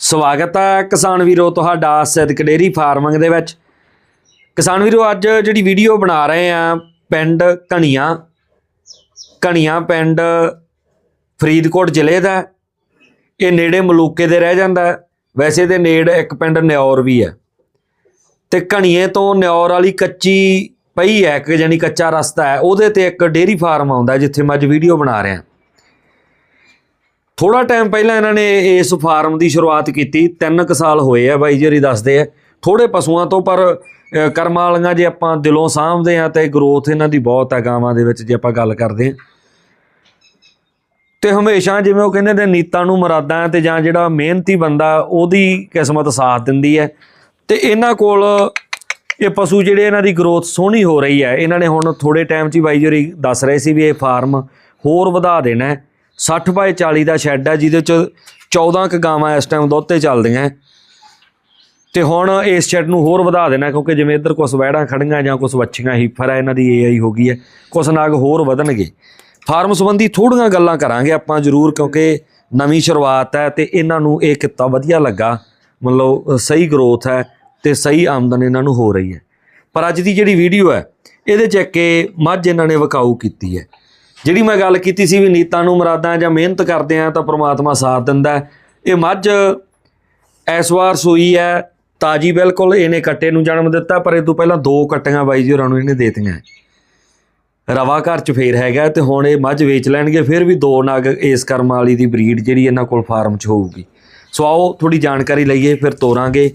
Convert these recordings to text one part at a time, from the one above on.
ਸਵਾਗਤ ਹੈ ਕਿਸਾਨ ਵੀਰੋ ਤੁਹਾਡਾ ਸਿੱਧਕ ਡੇਰੀ ਫਾਰਮਿੰਗ ਦੇ ਵਿੱਚ। ਕਿਸਾਨ ਵੀਰੋ, ਅੱਜ ਜਿਹੜੀ ਵੀਡੀਓ ਬਣਾ ਰਹੇ ਆ ਪਿੰਡ ਕਣੀਆਂ। ਕਣੀਆਂ ਪਿੰਡ ਫਰੀਦਕੋਟ ਜ਼ਿਲ੍ਹੇ ਦਾ ਇਹ ਨੇੜੇ ਮਲੂਕੇ ਦੇ ਰਹਿ ਜਾਂਦਾ ਵੈਸੇ ਤੇ ਨੇੜ ਇੱਕ ਪਿੰਡ ਨਿਉਰ ਵੀ ਹੈ। ਤੇ ਕਣੀਏ ਤੋਂ ਨਿਉਰ ਵਾਲੀ ਕੱਚੀ ਪਈ ਹੈ ਕਿ ਜਾਨੀ ਕੱਚਾ ਰਸਤਾ ਹੈ। ਉਹਦੇ ਤੇ ਇੱਕ ਡੇਰੀ ਫਾਰਮ ਆਉਂਦਾ ਜਿੱਥੇ ਮੈਂ ਅੱਜ ਵੀਡੀਓ ਬਣਾ ਰਿਹਾ। ਥੋੜਾ ਟਾਈਮ ਪਹਿਲਾਂ ਇਹਨਾਂ ਨੇ ਇਸ ਫਾਰਮ ਦੀ ਸ਼ੁਰੂਆਤ ਕੀਤੀ 3 ਕੁ ਸਾਲ ਹੋਏ ਆ ਬਾਈ ਜੀ ਦੱਸਦੇ ਆ। ਥੋੜੇ ਪਸ਼ੂਆਂ ਤੋਂ, ਪਰ ਕਰਮਾਂ ਵਾਲੀਆਂ ਜੇ ਆਪਾਂ ਦਿਲੋਂ ਸਾਂਭਦੇ ਆ ਤੇ ਗਰੋਥ ਇਹਨਾਂ ਦੀ ਬਹੁਤ ਹੈ ਗਾਵਾਂ ਦੇ ਵਿੱਚ ਜੇ ਆਪਾਂ ਗੱਲ ਕਰਦੇ ਆ। ਤੇ ਹਮੇਸ਼ਾ ਜਿਵੇਂ ਉਹ ਕਹਿੰਦੇ ਨੇ, ਨੀਤਾਂ ਨੂੰ ਮਰਾਦਾਂ ਤੇ ਜਾਂ ਜਿਹੜਾ ਮਿਹਨਤੀ ਬੰਦਾ, ਉਹਦੀ ਕਿਸਮਤ ਸਾਥ ਦਿੰਦੀ ਹੈ। ਤੇ ਇਹਨਾਂ ਕੋਲ ਇਹ ਪਸ਼ੂ ਜਿਹੜੇ ਇਹਨਾਂ ਦੀ ਗਰੋਥ ਸੋਹਣੀ ਹੋ ਰਹੀ ਹੈ। ਇਹਨਾਂ ਨੇ ਹੁਣ ਥੋੜੇ ਟਾਈਮ 'ਚ ਹੀ ਬਾਈ ਜੀ ਦੱਸ ਰਹੇ ਸੀ ਵੀ ਇਹ ਫਾਰਮ ਹੋਰ ਵਧਾ ਦੇਣਾ ਹੈ। 60 ਬਾਏ 40 ਦਾ ਸ਼ੈੱਡ ਹੈ, ਜਿਹਦੇ 'ਚ 14 ਕ ਗਾਵਾਂ ਇਸ ਟਾਈਮ ਦੁੱਧ ਤੇ ਚੱਲਦੀਆਂ। ਹੈ। ਤੇ ਹੁਣ ਇਸ ਸ਼ੈੱਡ ਨੂੰ ਹੋਰ ਵਧਾ ਦੇਣਾ, ਕਿਉਂਕਿ ਜਿਵੇਂ ਇੱਧਰ ਕੁਝ ਵੈੜਾਂ ਖੜੀਆਂ ਜਾਂ ਕੁਝ ਵੱਛੀਆਂ ਹੀਫਰ ਹੈ ਇਹਨਾਂ ਦੀ ਏਆਈ ਹੋ ਗਈ ਹੈ ਕੁਝ ਨਾਗ ਹੋਰ ਵਧਣਗੇ। ਫਾਰਮ ਸੰਬੰਧੀ ਥੋੜੀਆਂ ਗੱਲਾਂ ਕਰਾਂਗੇ ਆਪਾਂ ਜ਼ਰੂਰ, ਕਿਉਂਕਿ ਨਵੀਂ ਸ਼ੁਰੂਆਤ ਹੈ ਤੇ ਇਹਨਾਂ ਨੂੰ ਇਹ ਕਿੱਤਾ ਵਧੀਆ ਲੱਗਾ। ਮਤਲਬ ਸਹੀ ਗਰੋਥ ਹੈ ਤੇ ਸਹੀ ਆਮਦਨ ਇਹਨਾਂ ਨੂੰ ਹੋ ਰਹੀ ਹੈ। ਪਰ ਅੱਜ ਦੀ ਜਿਹੜੀ ਵੀਡੀਓ ਹੈ, ਇਹਦੇ ਚ ਕਿ ਮੱਝ ਇਹਨਾਂ ਨੇ ਵਕਾਊ ਕੀਤੀ ਹੈ। ਜਿਹੜੀ ਮੈਂ ਗੱਲ ਕੀਤੀ ਸੀ ਵੀ ਨੀਤਾਂ ਨੂੰ ਮਰਾਦਾਂ ਜਾਂ ਮਿਹਨਤ ਕਰਦੇ ਆ ਤਾਂ ਪ੍ਰਮਾਤਮਾ ਸਾਥ ਦਿੰਦਾ ਇਹ ਮੱਝ ਇਸ ਵਾਰ ਸੂਈ ਹੈ, ਤਾਜੀ ਬਿਲਕੁਲ, ਇਹਨੇ ਕੱਟੇ ਨੂੰ ਜਨਮ ਦਿੱਤਾ, ਪਰ ਇਹ ਤੋਂ ਪਹਿਲਾਂ ਦੋ ਕੱਟੀਆਂ ਬਾਈ ਜੀ ਹੋਰਾਂ ਨੂੰ ਇਹਨੇ ਦੇਤੀਆਂ। ਰਵਾ ਘਰ ਚ ਫੇਰ ਹੈਗਾ ਤੇ ਹੁਣ ਇਹ ਮੱਝ ਵੇਚ ਲੈਣਗੇ, ਫਿਰ ਵੀ ਦੋ ਨਗ ਇਸ ਕਰਮ ਵਾਲੀ ਦੀ ਬਰੀਡ ਜਿਹੜੀ ਇਹਨਾਂ ਕੋਲ ਫਾਰਮ ਚ ਹੋਊਗੀ। ਸੋ ਆਓ ਥੋੜੀ ਜਾਣਕਾਰੀ ਲਈਏ, ਫਿਰ ਤੋਰਾਂਗੇ।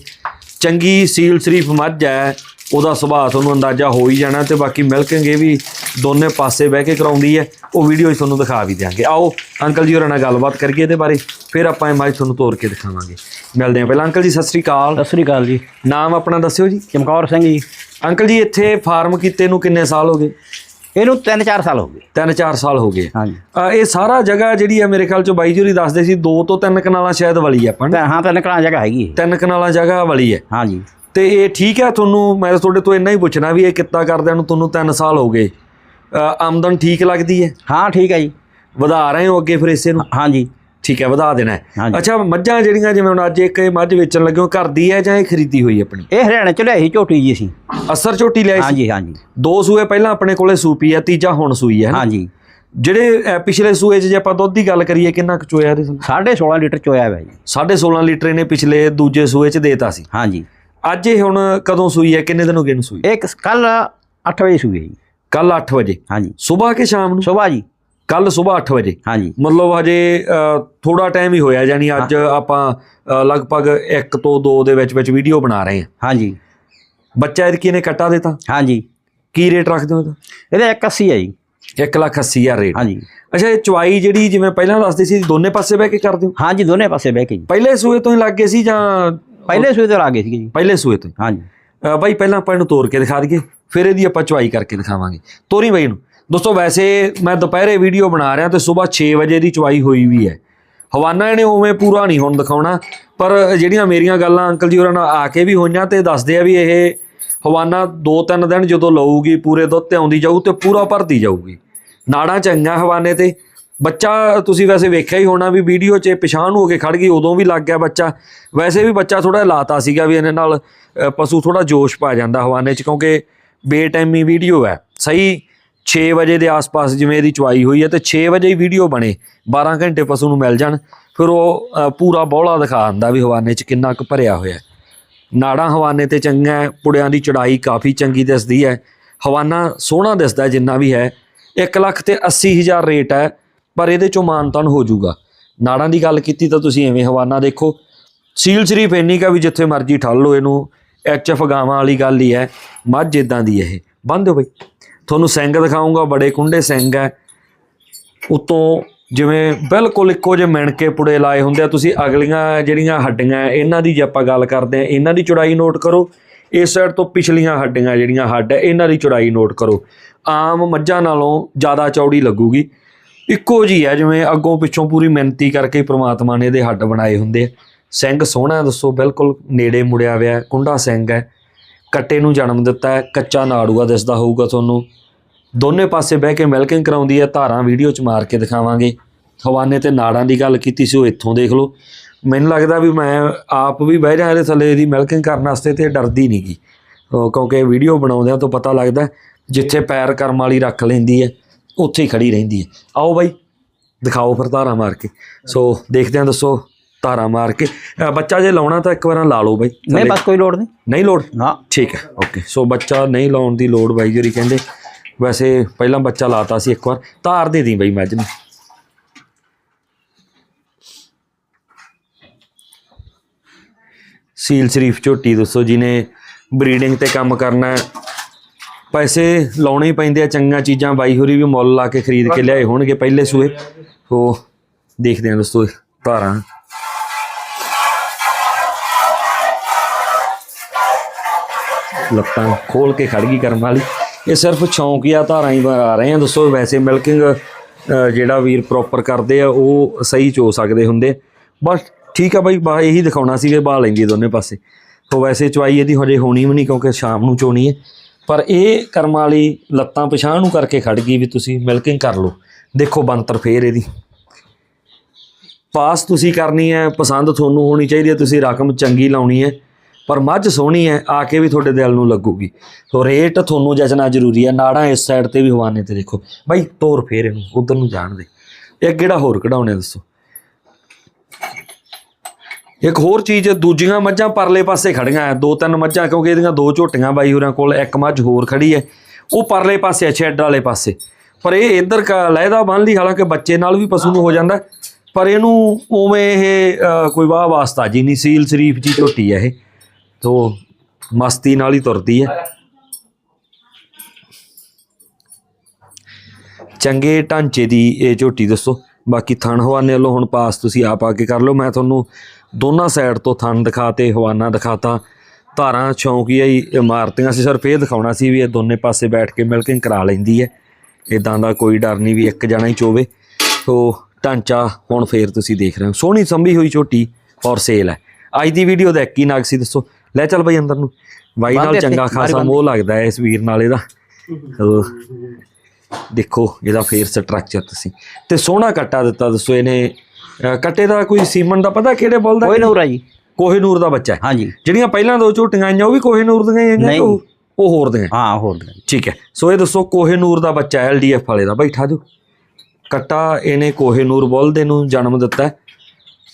ਚੰਗੀ ਸੀਲ ਸ਼ਰੀਫ ਮੱਝ ਹੈ, ਉਹਦਾ ਸੁਭਾਅ ਤੁਹਾਨੂੰ ਅੰਦਾਜ਼ਾ ਹੋ ਹੀ ਜਾਣਾ ਤੇ ਬਾਕੀ ਮਿਲਕਿੰਗ ਇਹ ਵੀ ਦੋਨੇ ਪਾਸੇ ਬਹਿ ਕੇ ਕਰਾਉਂਦੀ ਹੈ। ਉਹ ਵੀਡੀਓ 'ਚ ਤੁਹਾਨੂੰ ਦਿਖਾ ਵੀ ਦਿਆਂਗੇ। ਆਓ ਅੰਕਲ ਜੀ ਹੋਰਾਂ ਨਾਲ ਗੱਲਬਾਤ ਕਰੀਏ ਇਹਦੇ ਬਾਰੇ। ਫਿਰ ਆਪਾਂ ਇਹ ਮੱਝ ਤੁਹਾਨੂੰ ਤੋਰ ਕੇ ਦਿਖਾਵਾਂਗੇ। ਮਿਲਦੇ ਹਾਂ ਪਹਿਲਾਂ। ਅੰਕਲ ਜੀ ਸਤਿ ਸ੍ਰੀ ਅਕਾਲ। ਸਤਿ ਸ੍ਰੀ ਅਕਾਲ ਜੀ। ਨਾਮ ਆਪਣਾ ਦੱਸਿਓ ਜੀ। ਚਮਕੌਰ ਸਿੰਘ ਜੀ। ਅੰਕਲ ਜੀ ਇੱਥੇ ਫਾਰਮ ਕੀਤੇ ਨੂੰ ਕਿੰਨੇ ਸਾਲ ਹੋ ਗਏ? ਇਹਨੂੰ 3-4 ਸਾਲ ਹੋ ਗਏ। 3-4 ਸਾਲ ਹੋ ਗਏ। ਹਾਂਜੀ। ਇਹ ਸਾਰਾ ਜਗ੍ਹਾ ਜਿਹੜੀ ਹੈ ਮੇਰੇ ਖਿਆਲ ਚ ਬਾਈ ਜੀ ਹੋਰੀ ਦੱਸਦੇ ਸੀ ਦੋ ਤੋਂ ਤਿੰਨ ਕਨਾਲਾਂ ਸ਼ਾਇਦ ਵਲੀ ਹੈ ਆਪਾਂ ਹਾਂ ਤਾਂ ਨਿਕਲਾਂ ਜਗ੍ਹਾ ਹੈਗੀ। ਤਿੰਨ ਕਨਾਲਾਂ ਜਗ੍ਹਾ ਵਲੀ ਹੈ। ਹਾਂਜੀ। ਤੇ ਇਹ ਠੀਕ ਹੈ ਤੁਹਾਨੂੰ? ਮੈਂ ਤੁਹਾਡੇ ਤੋਂ ਇੰਨਾ ਹੀ ਪੁੱਛਣਾ ਵੀ ਇਹ ਕਿੱਤਾ ਕਰਦਿਆਂ ਨੂੰ ਤੁਹਾਨੂੰ 3 ਸਾਲ ਹੋ ਗਏ। ਆਮਦਨ ਠੀਕ ਲੱਗਦੀ ਹੈ? ਹਾਂ ਠੀਕ ਹੈ ਜੀ। ਵਧਾ ਰਹੇ ਹੋ ਅੱਗੇ ਫਿਰ ਇਸੇ ਨੂੰ? ਹਾਂਜੀ। ਠੀਕ ਹੈ ਵਧਾ ਦੇਣਾ ਹੈ। ਹਾਂਜੀ। ਅੱਛਾ ਮੱਝਾਂ ਜਿਹੜੀਆਂ ਜਿਵੇਂ ਹੁਣ ਅੱਜ ਇੱਕ ਇਹ ਮੱਝ ਵੇਚਣ ਲੱਗੇ ਹੋ ਘਰ ਦੀ ਹੈ ਜਾਂ ਇਹ ਖਰੀਦੀ ਹੋਈ ਆਪਣੀ? ਇਹ ਹਰਿਆਣੇ ਚ ਲਿਆਈ ਝੋਟੀ ਜੀ ਸੀ ਅਸਰ ਝੋਟੀ ਲਿਆਈ ਸੀ? ਹਾਂਜੀ ਹਾਂਜੀ। ਦੋ ਸੂਏ ਪਹਿਲਾਂ ਆਪਣੇ ਕੋਲੇ ਸੂਪੀ ਹੈ ਤੀਜਾ ਹੁਣ ਸੂਈ ਹੈ ਨਾ? ਹਾਂਜੀ। ਜਿਹੜੇ ਅ, ਪਿਛਲੇ ਸੂਏ 'ਚ ਜੇ ਆਪਾਂ ਦੁੱਧ ਦੀ ਗੱਲ ਕਰੀਏ ਕਿੰਨਾ ਕੁ ਚੋਇਆ ਇਹਦੇ ਥੱਲੇ? 16.5 ਲੀਟਰ ਚੋਇਆ ਹੋਇਆ ਜੀ। 16.5 ਲੀਟਰ ਇਹਨੇ ਪਿਛਲੇ ਦੂਜੇ ਸੂਏ 'ਚ ਦੇਤਾ ਸੀ। ਹਾਂਜੀ। ਅੱਜ ਇਹ ਹੁਣ ਕਦੋਂ ਸੂਈ ਹੈ ਕਿੰਨੇ ਦਿਨ ਹੋ ਗਏ ਨੂੰ ਸੂਈ? ਇਹ ਕੱਲ 8 ਵਜੇ ਸੂਈ ਜੀ। ਕੱਲ 8 ਵਜੇ? ਹਾਂਜੀ। ਸਵੇਰ ਕੇ ਸ਼ਾਮ ਨੂੰ? ਸਵੇਰ ਜੀ। ਕੱਲ ਸਵੇਰ 8 ਵਜੇ। ਹਾਂਜੀ। ਮਤਲਬ ਹਜੇ ਥੋੜਾ ਟਾਈਮ ਹੀ ਹੋਇਆ ਯਾਨੀ ਅੱਜ ਆਪਾਂ ਲਗਭਗ 1 ਤੋਂ 2 ਦੇ ਵਿੱਚ ਵਿੱਚ ਵੀਡੀਓ ਬਣਾ ਰਹੇ ਹਾਂ। ਹਾਂਜੀ। ਬੱਚਾ ਇਹਦੀ ਨੇ ਕੱਟਾ ਦਿੱਤਾ? ਹਾਂਜੀ। ਕੀ ਰੇਟ ਰੱਖਦੇ ਹੋ ਇਹਦਾ? ਇਹਦਾ 81 ਹੈ ਜੀ। 1 ਲੱਖ 80 ਹਜ਼ਾਰ ਰੇਟ ਹਾਂਜੀ। ਅੱਛਾ ਇਹ ਚਵਾਈ ਜਿਹੜੀ ਜਿਵੇਂ ਪਹਿਲਾਂ ਦੱਸਦੇ ਸੀ ਦੋਨੇ ਪਾਸੇ ਬਹਿ ਕੇ ਕਰਦੇ ਹੋ? ਹਾਂਜੀ ਦੋਨੇ ਪਾਸੇ ਬਹਿ ਕੇ ਪਹਿਲੇ ਸੂਏ ਤੋਂ ਹੀ ਲੱਗ ਗਏ ਸੀ ਜਾਂ ਪਹਿਲੇ ਸੂਏ ਤੋਂ ਲੱਗੇ ਸੀਗੇ ਜੀ। ਪਹਿਲੇ ਸੂਏ ਤੋਂ? ਹਾਂਜੀ। ਬਾਈ ਪਹਿਲਾਂ ਆਪਾਂ ਇਹਨੂੰ ਤੋੜ ਕੇ ਦਿਖਾ ਦਈਏ। ਫਿਰ ਇਹਦੀ ਆਪਾਂ ਚਵਾਈ ਕਰਕੇ ਦਿਖਾਵਾਂਗੇ। ਤੋਰੀ ਬਾਈ ਨੂੰ। ਦੋਸਤੋ, ਵੈਸੇ ਮੈਂ ਦੁਪਹਿਰੇ ਵੀਡੀਓ ਬਣਾ ਰਿਹਾ ਤੇ ਸਵੇਰ 6 ਵਜੇ ਦੀ ਚਵਾਈ ਹੋਈ ਵੀ ਹੈ। ਹਵਾਨਾ ਇਹਨੇ ਉਵੇਂ ਪੂਰਾ ਨਹੀਂ ਹੁਣ ਦਿਖਾਉਣਾ, ਪਰ ਜਿਹੜੀਆਂ ਮੇਰੀਆਂ ਗੱਲਾਂ ਅੰਕਲ ਜੀ ਹੋਰਾਂ ਨਾਲ ਆ ਕੇ ਵੀ ਹੋਈਆਂ ਤੇ ਦੱਸਦੇ ਆ ਵੀ ਇਹ ਹਵਾਨਾ 2-3 ਦਿਨ ਜਦੋਂ ਲਊਗੀ ਪੂਰੇ ਦੁੱਧ ਤੇ ਆਉਂਦੀ ਜਾਊ ਤੇ ਪੂਰਾ ਭਰਦੀ ਜਾਊਗੀ। ਨਾੜਾਂ ਚੰਗਾ ਹਵਾਨੇ ਤੇ। ਬੱਚਾ, ਤੁਸੀਂ ਵੈਸੇ ਵੇਖਿਆ ਹੀ ਹੋਣਾ ਵੀ ਵੀਡੀਓ 'ਚ ਪਛਾਣ ਹੋ ਕੇ ਖੜ ਗਈ, ਉਦੋਂ ਵੀ ਲੱਗ ਗਿਆ ਬੱਚਾ। ਵੈਸੇ ਵੀ ਬੱਚਾ ਥੋੜਾ ਲਾਤਾ ਸੀਗਾ ਵੀ ਇਹਨੇ ਨਾਲ ਪਸ਼ੂ ਥੋੜਾ ਜੋਸ਼ ਪਾ ਜਾਂਦਾ ਹਵਾਨੇ 'ਚ, ਕਿਉਂਕਿ ਬੇਟਾਈਮੀ ਵੀਡੀਓ ਹੈ। ਸਹੀ 6 ਵਜੇ ਦੇ ਆਸ-ਪਾਸ ਜਿਵੇਂ ਇਹਦੀ ਚਵਾਈ ਹੋਈ ਹੈ ਤੇ 6 ਵਜੇ ਹੀ ਵੀਡੀਓ ਬਣੇ। 12 ਘੰਟੇ ਪਸ਼ੂ ਨੂੰ ਮਿਲ ਜਾਣ। ਫਿਰ ਉਹ ਪੂਰਾ ਬੋਲਾ ਦਿਖਾ ਦਿੰਦਾ ਵੀ ਹਵਾਨੇ 'ਚ ਕਿੰਨਾ ਕੁ ਭਰਿਆ ਹੋਇਆ ਨਾੜਾਂ ਹਵਾਨੇ ਤੇ ਚੰਗਾ ਹੈ, ਪੁੜਿਆਂ ਦੀ ਚੜਾਈ ਕਾਫੀ ਚੰਗੀ ਦਿਸਦੀ ਹੈ। ਹਵਾਨਾ ਸੋਹਣਾ ਦਿਸਦਾ ਜਿੰਨਾ ਵੀ ਹੈ। 1 ਲੱਖ ਤੇ 80 ਹਜ਼ਾਰ ਰੇਟ ਹੈ, ਪਰ ਇਹਦੇ ਚੋਂ ਮਾਨਤਨ ਹੋ ਜਾਊਗਾ। ਨਾੜਾਂ ਦੀ ਗੱਲ ਕੀਤੀ ਤਾਂ ਤੁਸੀਂ ਐਵੇਂ ਹਵਾਨਾ ਦੇਖੋ। ਸੀਲ ਸ਼ਰੀਫ ਇੰਨੀ ਕਾ ਵੀ ਜਿੱਥੇ ਮਰਜ਼ੀ ਠੱਲ ਲਓ ਇਹਨੂੰ। ਐਚਐਫ ਗਾਵਾਂ ਵਾਲੀ ਗੱਲ ਹੀ ਹੈ, ਮੱਝ ਇਦਾਂ ਦੀ ਇਹ। ਬੰਦ ਦਿਓ ਬਈ। ਤੁਹਾਨੂੰ ਸਿੰਘ ਦਿਖਾਉਂਗਾ, ਬੜੇ ਕੁੰਡੇ ਸਿੰਘ ਹੈ। ਉਤੋਂ ਜਿਵੇਂ ਬਿਲਕੁਲ ਇੱਕੋ ਜਿਹੇ ਮਿਣਕੇ ਪੁੜੇ ਲਾਏ ਹੁੰਦੇ ਆ, ਤੁਸੀਂ ਅਗਲੀਆਂ ਜਿਹੜੀਆਂ ਹੱਡੀਆਂ, ਇਹਨਾਂ ਦੀ ਜੇ ਆਪਾਂ ਗੱਲ ਕਰਦੇ ਆ ਇਹਨਾਂ ਦੀ ਚੌੜਾਈ ਨੋਟ ਕਰੋ। ਇਸ ਸਾਈਡ ਤੋਂ ਪਿਛਲੀਆਂ ਹੱਡੀਆਂ ਜਿਹੜੀਆਂ ਹੱਡ ਹੈ, ਇਹਨਾਂ ਦੀ ਚੌੜਾਈ ਨੋਟ ਕਰੋ। ਆਮ ਮੱਝਾਂ ਨਾਲੋਂ ਜ਼ਿਆਦਾ ਚੌੜੀ ਲੱਗੂਗੀ। ਇੱਕੋ ਜੀ ਹੈ, ਜਿਵੇਂ ਅੱਗੋਂ ਪਿੱਛੋਂ ਪੂਰੀ ਮਿਹਨਤੀ ਕਰਕੇ ਪ੍ਰਮਾਤਮਾ ਨੇ ਇਹਦੇ ਹੱਡ ਬਣਾਏ ਹੁੰਦੇ ਆ। ਸਿੰਘ ਸੋਹਣਾ ਦੱਸੋ, ਬਿਲਕੁਲ ਨੇੜੇ ਮੁੜਿਆ ਹੋਇਆ ਕੁੰਡਾ ਸਿੰਘ ਹੈ। ਕੱਟੇ ਨੂੰ ਜਨਮ ਦਿੱਤਾ ਹੈ, ਕੱਚਾ ਨਾੜੂਆ ਦਿਸਦਾ ਹੋਊਗਾ ਤੁਹਾਨੂੰ। ਦੋਨੇ ਪਾਸੇ ਬਹਿ ਕੇ ਮਿਲਕਿੰਗ ਕਰਾਉਂਦੀ ਹੈ, ਧਾਰਾਂ ਵੀਡੀਓ ਚ ਮਾਰ ਕੇ ਦਿਖਾਵਾਂਗੇ। ਹਵਾਨੇ ਤੇ ਨਾੜਾਂ ਦੀ ਗੱਲ ਕੀਤੀ ਸੀ, ਉਹ ਇੱਥੋਂ ਦੇਖ ਲਓ। ਮੈਨੂੰ ਲੱਗਦਾ ਵੀ ਮੈਂ ਆਪ ਵੀ ਬਹਿ ਜਾ ਇਹਦੇ ਥੱਲੇ, ਇਹਦੀ ਮਿਲਕਿੰਗ ਕਰਨ ਵਾਸਤੇ ਤੇ ਡਰਦੀ ਨਹੀਂ ਗੀ। ਕਿਉਂਕਿ ਵੀਡੀਓ ਬਣਾਉਂਦਿਆਂ ਤੋਂ ਪਤਾ ਲੱਗਦਾ ਜਿੱਥੇ ਪੈਰ ਕਰਮ ਵਾਲੀ ਰੱਖ ਲੈਂਦੀ ਹੈ, ਉੱਥੇ ਹੀ ਖੜੀ ਰਹਿੰਦੀ ਹੈ। ਆਓ ਬਾਈ, ਦਿਖਾਓ ਫਿਰ ਧਾਰਾਂ ਮਾਰ ਕੇ। ਸੋ ਦੇਖਦੇ ਹਾਂ, ਦੱਸੋ ਧਾਰਾ ਮਾਰ ਕੇ। ਅ, ਬੱਚਾ ਜੇ ਲਾਉਣਾ ਤਾਂ ਇੱਕ ਵਾਰ ਲਾ ਲਓ ਬਾਈ। ਨਹੀਂ ਬਸ ਕੋਈ ਲੋੜ ਨਹੀਂ। ਨਹੀਂ ਲੋੜ? ਨਾ। ਠੀਕ ਹੈ ਓਕੇ। ਸੋ ਬੱਚਾ ਨਹੀਂ ਲਾਉਣ ਦੀ ਲੋੜ ਬਾਈ ਜਿਹੜੀ ਕਹਿੰਦੇ। ਵੈਸੇ ਪਹਿਲਾਂ ਬੱਚਾ ਲਾਤਾ ਸੀ ਇੱਕ ਵਾਰ। ਧਾਰ ਦੇ ਦੀ ਬਾਈ ਮੱਝ ਨੂੰ। ਸੀਲ ਸ਼ਰੀਫ ਝੋਟੀ ਦੱਸੋ ਜਿਹਨੇ ਬਰੀਡਿੰਗ ਤੇ ਕੰਮ ਕਰਨਾ ਹੈ। ਪੈਸੇ ਲਾਉਣੇ ਹੀ ਪੈਂਦੇ ਆ ਚੰਗੀਆਂ ਚੀਜ਼ਾਂ ਬਾਈ ਹੋਰੀ ਵੀ ਮੁੱਲ ਲਾ ਕੇ ਖਰੀਦ ਕੇ ਲਿਆਏ ਹੋਣਗੇ ਪਹਿਲੇ ਸੂਏ ਸੋ ਦੇਖਦੇ ਹਾਂ ਦੋਸਤੋ ਧਾਰਾਂ। ਲੱਤਾਂ ਖੋਲ ਕੇ ਖੜ ਗਈ ਕਰਨ ਵਾਲੀ। ਇਹ ਸਿਰਫ ਸ਼ੌਂਕੀਆ ਧਾਰਾਂ ਹੀ ਆ ਰਹੇ ਆ। ਦੱਸੋ ਵੈਸੇ ਮਿਲਕਿੰਗ ਜਿਹੜਾ ਵੀਰ ਪ੍ਰੋਪਰ ਕਰਦੇ ਆ, ਉਹ ਸਹੀ ਚੋ ਸਕਦੇ ਹੁੰਦੇ। ਬਸ ਠੀਕ ਆ ਬਾਈ ਬਾ ਇਹੀ ਦਿਖਾਉਣਾ ਸੀ ਕਿ ਬਾਹ ਲੈਂਦੀ ਹੈ ਦੋਨੇ ਪਾਸੇ। ਤੋਂ ਵੈਸੇ ਚਵਾਈ ਇਹਦੀ ਹਜੇ ਹੋਣੀ ਵੀ ਨਹੀਂ ਕਿਉਂਕਿ ਸ਼ਾਮ ਨੂੰ ਚੋਣੀ ਹੈ ਪਰ ਇਹ ਕਰਮ ਵਾਲੀ ਲੱਤਾਂ ਪਛਾਣ ਨੂੰ ਕਰਕੇ ਖੜ ਗਈ ਵੀ ਤੁਸੀਂ ਮਿਲਕਿੰਗ ਕਰ ਲਓ। ਦੇਖੋ ਬੰਤਰ ਫੇਰ ਇਹਦੀ। ਪਾਸ ਤੁਸੀਂ ਕਰਨੀ ਹੈ ਪਸੰਦ ਤੁਹਾਨੂੰ ਹੋਣੀ ਚਾਹੀਦੀ ਹੈ ਤੁਸੀਂ ਰਕਮ ਚੰਗੀ ਲਾਉਣੀ ਹੈ ਪਰ ਮੱਝ ਸੋਹਣੀ ਹੈ ਆ ਕੇ ਵੀ ਤੁਹਾਡੇ ਦਿਲ ਨੂੰ ਲੱਗੂਗੀ। ਸੋ ਰੇਟ ਤੁਹਾਨੂੰ ਜਚਣਾ ਜ਼ਰੂਰੀ ਹੈ ਨਾੜਾਂ ਇਸ ਸਾਈਡ ਤੇ ਵੀ ਹਵਾਨੇ ਤੇ ਦੇਖੋ। ਬਾਈ, ਤੋਰ ਫੇਰ ਇਹਨੂੰ, ਉਧਰ ਨੂੰ ਜਾਣ ਦੇ। ਇਹ ਕਿਹੜਾ ਹੋਰ ਕਢਾਉਣੇ ਦੱਸੋ? ਇੱਕ ਹੋਰ ਚੀਜ਼, ਦੂਜੀਆਂ ਮੱਝਾਂ ਪਰਲੇ ਪਾਸੇ ਖੜੀਆਂ ਆ ਦੋ ਤਿੰਨ ਮੱਝਾਂ, ਕਿਉਂਕਿ ਇਹਦੀਆਂ ਦੋ ਝੋਟੀਆਂ ਬਾਈ ਹੋਰਾਂ ਕੋਲ, ਇੱਕ ਮੱਝ ਹੋਰ ਖੜੀ ਹੈ ਉਹ ਪਰਲੇ ਪਾਸੇ ਆ ਸ਼ੈੱਡ ਵਾਲੇ ਪਾਸੇ। ਪਰ ਇਹ ਇੱਧਰ ਕ ਲਹਿਦਾ ਬੰਨ ਲਈ, ਹਾਲਾਂਕਿ ਬੱਚੇ ਨਾਲ ਵੀ ਪਸ਼ੂ ਨੂੰ ਹੋ ਜਾਂਦਾ। ਪਰ ਇਹਨੂੰ ਉਵੇਂ ਇਹ ਕੋਈ ਵਾਹ ਵਾਸਤਾ ਜੀ ਨਹੀਂ, ਸੀਲ ਸ਼ਰੀਫ ਜੀ ਝੋਟੀ ਹੈ ਇਹ। ਤੋ ਮਸਤੀ ਨਾਲ ਹੀ ਤੁਰਦੀ ਹੈ। ਚੰਗੇ ਢਾਂਚੇ ਦੀ ਇਹ ਝੋਟੀ ਦੱਸੋ। ਬਾਕੀ ਥਣ ਹਵਾਨੇ ਵੱਲੋਂ ਹੁਣ ਪਾਸ ਤੁਸੀਂ ਆਪ ਆ ਕੇ ਕਰ ਲਓ। ਮੈਂ ਤੁਹਾਨੂੰ ਦੋਨਾਂ ਸਾਈਡ ਤੋਂ ਥਣ ਦਿਖਾਤੇ, ਹਵਾਨਾ ਦਿਖਾਤਾ। ਧਾਰਾਂ ਸ਼ੌਂਕੀਆ ਹੀ ਇਮਾਰਤੀਆਂ ਸੀ, ਸਿਰਫ ਇਹ ਦਿਖਾਉਣਾ ਸੀ ਵੀ ਇਹ ਦੋਨੇ ਪਾਸੇ ਬੈਠ ਕੇ ਮਿਲਕਿੰਗ ਕਰਾ ਲੈਂਦੀ ਹੈ। ਇਦਾਂ ਦਾ ਕੋਈ ਡਰ ਨਹੀਂ ਵੀ ਇੱਕ ਜਾਣਾ ਹੀ ਚੋਵੇ। ਸੋ ਢਾਂਚਾ ਹੁਣ ਫੇਰ ਤੁਸੀਂ ਦੇਖ ਰਹੇ ਹੋ। ਸੋਹਣੀ ਸੰਭੀ ਹੋਈ ਝੋਟੀ ਔਰ ਸੇਲ ਹੈ। ਅੱਜ ਦੀ ਵੀਡੀਓ ਦਾ ਇੱਕ ਹੀ ਨਾਗ ਸੀ, ਦੱਸੋ। ਲੈ ਚੱਲ ਬਾਈ ਅੰਦਰ ਨੂੰ। ਬਾਈ ਨਾਲ ਚੰਗਾ ਖਾਸਾ। ਮੋਹ ਲੱਗਦਾ ਹੈ ਇਸ ਵੀਰ ਨਾਲ ਇਹਦਾ। ਦੇਖੋ ਇਹਦਾ ਫੇਰ ਸਟਰਕਚਰ ਤੁਸੀਂ। ਤੇ ਸੋਹਣਾ ਕੱਟਾ ਦਿੱਤਾ ਦੱਸੋ ਇਹਨੇ। ਕੱਟੇ ਦਾ ਕੋਈ ਸੀਮਨ ਦਾ ਪਤਾ ਕਿਹੜੇ ਬੋਲ ਦਾ ਕੋਈ ਨੂਰ ਆ ਜੀ। ਕੋਹੀਨੂਰ ਦਾ ਬੱਚਾ ਹੈ। ਹਾਂਜੀ। ਜਿਹੜੀਆਂ ਪਹਿਲਾਂ ਦੋ ਝੋਟੀਆਂ ਆਈਆਂ ਉਹ ਵੀ ਕੋਹੀਨੂਰ ਦੀਆਂ ਹੀ ਆਈਆਂ ਨਹੀਂ। ਉਹ ਹੋਰ ਦੀਆਂ? ਹਾਂ ਹੋਰ ਦਿਨ ਠੀਕ ਹੈ। ਸੋ ਇਹ ਦੱਸੋ ਕੋਹੀਨੂਰ ਦਾ ਬੱਚਾ ਹੈ ਐਲਡੀਐਫ ਵਾਲੇ ਦਾ। ਬੈਠਾ ਜੋ ਕੱਟਾ ਇਹਨੇ ਕੋਹੀਨੂਰ ਬੋਲਦੇ ਨੂੰ ਜਨਮ ਦਿੱਤਾ।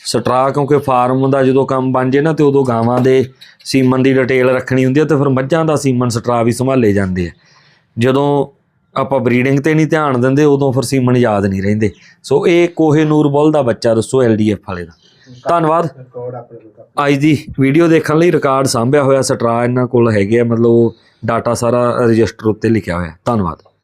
ਸਟਰਾ ਕਿਉਂਕਿ ਫਾਰਮ ਦਾ ਜਦੋਂ ਕੰਮ ਬਣ ਜੇ ਨਾ ਤੇ ਉਦੋਂ ਗਾਵਾਂ ਦੇ ਸੀਮਨ ਦੀ ਡਿਟੇਲ ਰੱਖਣੀ ਹੁੰਦੀ ਹੈ ਤੇ ਫਿਰ ਮੱਝਾਂ ਦਾ ਸੀਮਨ ਸਟਰਾ ਵੀ ਸੰਭਾਲੇ ਜਾਂਦੇ ਆ। ਜਦੋਂ ਆਪਾਂ ਬਰੀਡਿੰਗ ਤੇ ਨਹੀਂ ਧਿਆਨ ਦਿੰਦੇ, ਉਦੋਂ ਫਿਰ ਸੀਮਨ ਯਾਦ ਨਹੀਂ ਰਹਿੰਦੇ। ਸੋ ਇਹ ਕੋਹੀਨੂਰ ਬੁੱਲ ਦਾ ਬੱਚਾ ਦੱਸੋ ਐਲਡੀਐਫ ਵਾਲੇ ਦਾ। ਧੰਨਵਾਦ। ਅੱਜ ਦੀ ਵੀਡੀਓ ਦੇਖਣ ਲਈ ਰਿਕਾਰਡ ਸਾਂਭਿਆ ਹੋਇਆ ਸਟਰਾ ਇਹਨਾਂ ਕੋਲ ਹੈਗੇ ਆ, ਮਤਲਬ ਡਾਟਾ ਸਾਰਾ ਰਜਿਸਟਰ ਉੱਤੇ ਲਿਖਿਆ ਹੋਇਆ। ਧੰਨਵਾਦ।